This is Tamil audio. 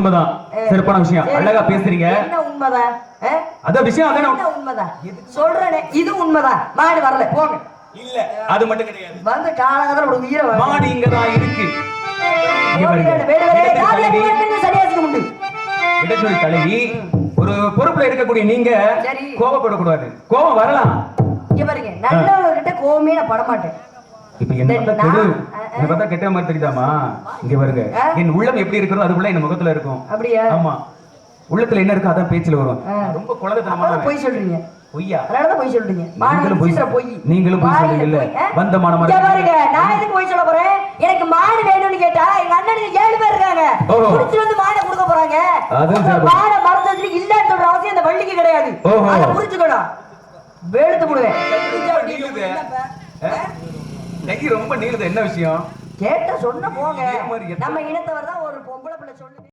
உண்மைதான். சிறப்பான விஷயம். அழகா பேசுறீங்க. என்ன உண்மைதான்? அதான் விஷயம் அதானே என்ன உண்மைதான்? சொல்றேனே இது உண்மைதான். மாடு வரல போங்க. இல்ல அது மட்டும் கிடையாது. வந்து காலகத்துல ஒரு உயிரை. மாடு இருக்கு. இங்க தலைவி. இடத்துல தலைவி ஒரு பொறுப்புல இருக்கக்கூடிய நீங்க. கோபப்படக்கூடாது. கோபம் வரலாம். இங்க பாருங்க நல்லவங்க கிட்ட கோவமே நான் படமாட்டேன். இப்ப என்ன என்ன பார்த்தா கெட்ட மாதிரி தெரியுதாமா இங்க பாருங்க. ஆ? என் உள்ளம் எப்படி இருக்கிறதோ அதுக்குள்ள என் முகத்துல இருக்கும். அப்படியா? ஆமா. உள்ளத்துல என்ன இருக்கோ அதான் பேச்சுல வரும். ரொம்ப குழந்தைத்தனமான பொய் சொல்றீங்க. பொய்யா? பொய் சொல்றீங்க. நீங்களும் பொய் பொய். பொய்? வந்த மானமா பாருங்க. நான் எதுக்கு பொய் சொல்ல போறேன்? எனக்கு மாடு வேணும்னு கேட்டா எங்க அண்ணனுக்கு ஏழு பேர் இருக்காங்க. ஓஹோ. புடிச்சு வந்து மாடை கொடுக்க போறாங்க. மாடை மறந்ததுக்கு இல்லன்னு சொல்ற அவசியம் இந்த வள்ளிக்கு கிடையாது. அதை புரிஞ்சுக்கணும். வெளுத்து போடுவேன் நீளுது. கை ரொம்ப நீளுது. என்ன விஷயம்? கேட்ட சொன்ன போங்க. நம்ம இனத்தவர் தான் ஒரு பொம்பளை பிள்ளை சொல்லுது.